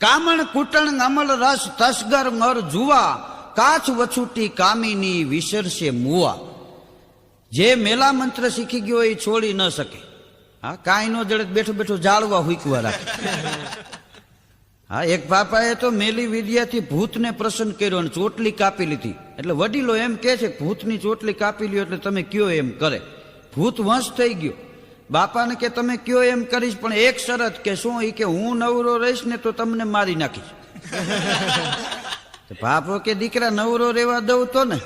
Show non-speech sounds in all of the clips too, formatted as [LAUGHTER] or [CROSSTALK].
કામણ કુટણ અમલ રસ તસગર મર જુવા કાચ વછુટી કામીની વિસરશે મુવા. જે મેલા મંત્ર શીખી ગયો એ છોડી ન શકે. હા, કાંઈ નો જડે બેઠો બેઠો જાળવા હુકવા રાખે. હા, એક બાપાએ તો મેલી વિદ્યાથી ભૂતને પ્રસન્ન કર્યો અને ચોટલી કાપી લીધી. એટલે વડીલો એમ કે છે ભૂતની ચોટલી કાપી લ્યો એટલે તમે કયો એમ કરે. ભૂત વંશ થઈ ગયો. બાપાને કે તમે કયો એમ કરીશ, પણ એક શરત કે શું? એ કે હું નવરો રહીશ ને તો તમને મારી નાખીશ. બાપો કે દીકરા નવરો રહેવા દઉં તો ને?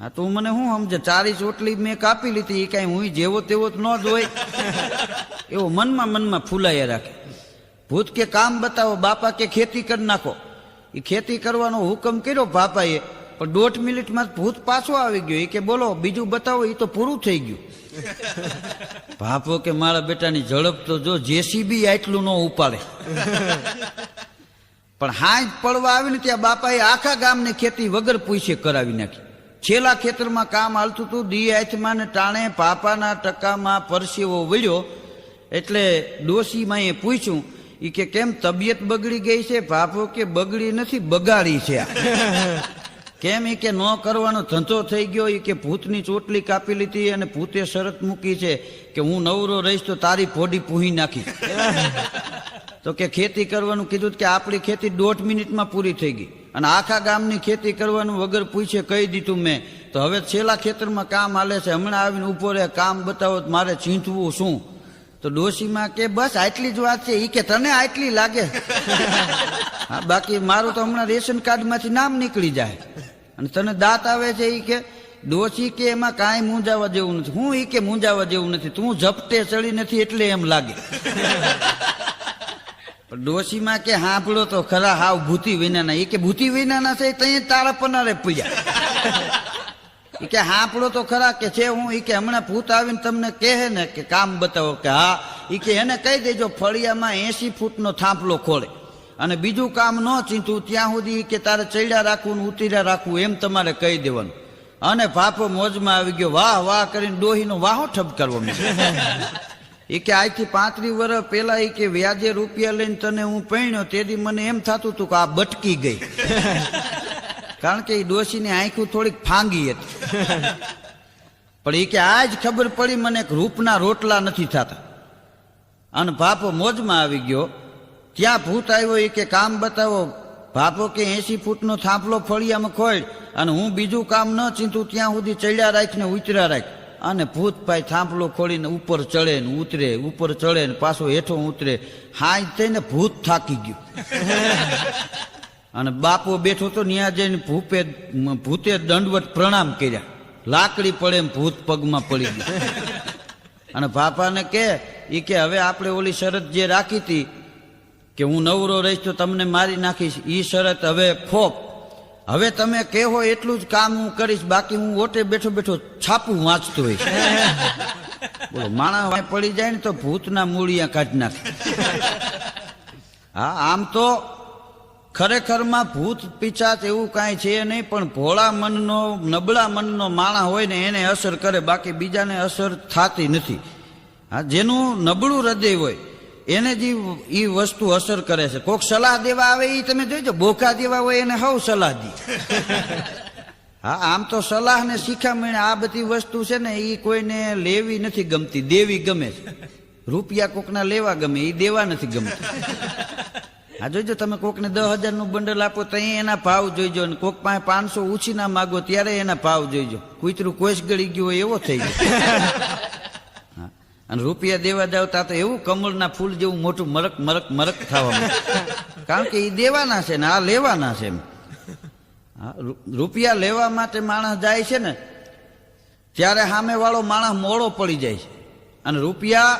હા, તું મને શું સમજે? ચારી ચોટલી મેં કાપી લીધી એ કાંઈ હું જેવો તેવો ન જ હોય. એવો મનમાં મનમાં ફૂલાયા રાખે. ભૂત કે કામ બતાવો, બાપા કે ખેતી કરી નાખો. એ ખેતી કરવાનો હુકમ કર્યો બાપાએ. પણ દોઢ મિનિટમાં ભૂત પાછો આવી ગયો. એ કે બોલો બીજું બતાવો એ તો પૂરું થઈ ગયું. [LAUGHS] ભાપો કે મારા બેટાની ઝડપ તો જો જેસીબી આટલું ન ઉપાડે. [LAUGHS] પણ હાંજ પડવા આવીને ત્યાં બાપાએ આખા ગામની ખેતી વગર પૂછે કરાવી નાખી. છેલ્લા ખેતરમાં કામ હાલતું હતું દી હાથમાં ને ટાણે પાપાના ટકામાં પરસેવો વળ્યો. એટલે ડોશીમાં એ પૂછ્યું એ કે કેમ તબિયત બગડી ગઈ છે? ભાપો કે બગડી નથી બગાડી છે. [LAUGHS] કેમ એ કે ન કરવાનો ધંધો થઈ ગયો એ કે ભૂતની ચોટલી કાપી લીધી અને ભૂતે શરત મૂકી છે કે હું નવરો રહીશ તો તારી ફોડી પૂહી નાખી. [LAUGHS] તો કે ખેતી કરવાનું કીધું કે આપણી ખેતી દોઢ મિનિટમાં પૂરી થઈ ગઈ. અને આખા ગામની ખેતી કરવાનું વગર પૂછે કહી દીધું મેં. તો હવે છેલ્લા ખેતરમાં કામ હાલે છે. હમણાં આવીને ઊભો રહે. કામ બતાવો તો મારે ચીંધવું શું? તો ડોશીમાં કે બસ આટલી જ વાત છે એ કે તને આટલી લાગે. [LAUGHS] હા બાકી મારું તો હમણાં રેશન કાર્ડમાંથી નામ નીકળી જાય. અને તને દાંત આવે છે એ કે ડોશી કે એમાં કાંઈ મૂંઝાવા જેવું નથી. હું એ કે મૂંઝાવા જેવું નથી. તું ઝપટે ચડી નથી એટલે એમ લાગે. [LAUGHS] પણ ડોશીમાં કે હાંભળો તો ખરા હાવ ભૂતી વિનાના. એ કે ભૂતી વિનાના છે તઈ તારા પનારે પૂજ્યા [LAUGHS] એ કે હાંપડો તો ખરા કે છે હું એ કે હમણાં ભૂત આવીને તમને કહે ને કે કામ બતાવો કે હા એ કે એને કહી દેજો ફળિયામાં એસી ફૂટનો થાંભલો ખોળે. અને બીજું કામ ન ચીંધું ત્યાં સુધી કે તારે ચડ્યા રાખવું ને ઉતર્યા રાખવું એમ તમારે કહી દેવાનું. અને ભાપો મોજમાં આવી ગયો વાહ વાહ કરીને ડોહીનો વાહો ઠપ કરવો એ [LAUGHS] કે આજથી પાંત્રીસ વર્ષ પહેલા એ કે વ્યાજે રૂપિયા લઈને તને હું પહેણ્યો તેથી મને એમ થતું હતું કે આ બટકી ગઈ. [LAUGHS] કારણ કે એ ડોશીની આંખું થોડીક ફાંગી હતી. પણ એ કે આજ ખબર પડી મને એક રૂપના રોટલા નથી થતા. અને બાપો મોજમાં આવી ગયો. ત્યાં ભૂત આવ્યો એ કે કામ બતાવો. બાપો કે એસી ફૂટનો થાંભલો ફળિયામાં ખોઈ અને હું બીજું કામ ન ચીંધું, ત્યાં સુધી ચડ્યા રાખીને ઉતર્યા રાખ અને ભૂત ભાઈ થાંભલો ખોલીને ઉપર ચડે ને ઉતરે, ઉપર ચડે ને પાછો હેઠો ઉતરે. હાય થઈને ભૂત થાકી ગયું. અને બાપો બેઠો તો ન્યા જઈને ભૂપે ભૂતે દંડવત પ્રણામ કર્યા. લાકડી પડે એમ ભૂત પગમાં પડી ગયું. અને બાપાને કે એ કે હવે આપણે ઓલી શરત જે રાખી હતી કે હું નવરો રહીશ તો તમને મારી નાખીશ. એ શરત હવે ખોપ. હવે તમે કહેવો એટલું જ કામ હું કરીશ, બાકી હું ઓટે બેઠો બેઠો છાપું વાંચતો હોઈશ. બોલો વાંહે પડી જાય ને તો ભૂતના મૂળિયા કાઢી નાખે. હા, આમ તો ખરેખરમાં ભૂત પિચાચ એવું કાંઈ છે નહીં, પણ ભોળા મનનો, નબળા મનનો માણા હોય ને એને અસર કરે, બાકી બીજાને અસર થતી નથી. હા, જેનું નબળું હૃદય હોય, એને જે એ વસ્તુ અસર કરે છે. કોક સલાહ દેવા આવે એ તમે જોઈજો બોકા દેવા હોય એને હવ સલાહ દી. હા, આમ તો સલાહ ને શિખામણ આ બધી વસ્તુ છે ને એ કોઈને લેવી નથી ગમતી, દેવી ગમે છે. રૂપિયા કોકના લેવા ગમે એ દેવા નથી ગમતું. હા જોઈજો તમે કોકને દસ હજારનું બંડલ આપો તો એના ભાવ જોઈજો અને કોક પાસે પાંચસો ઉછી ના માગો ત્યારે એના ભાવ જોઈજો. કૂતરું કોઈ ગળી ગયું હોય એવો થઈ ગયો. અને રૂપિયા દેવા જાવતા તો એવું કમળના ફૂલ જેવું મોટું મરક મરક મરક થવા કારણ કે એ દેવાના છે ને આ લેવાના છે એમ. રૂપિયા લેવા માટે માણસ જાય છે ને, ત્યારે સામે વાળો માણસ મોડો પડી જાય છે. અને રૂપિયા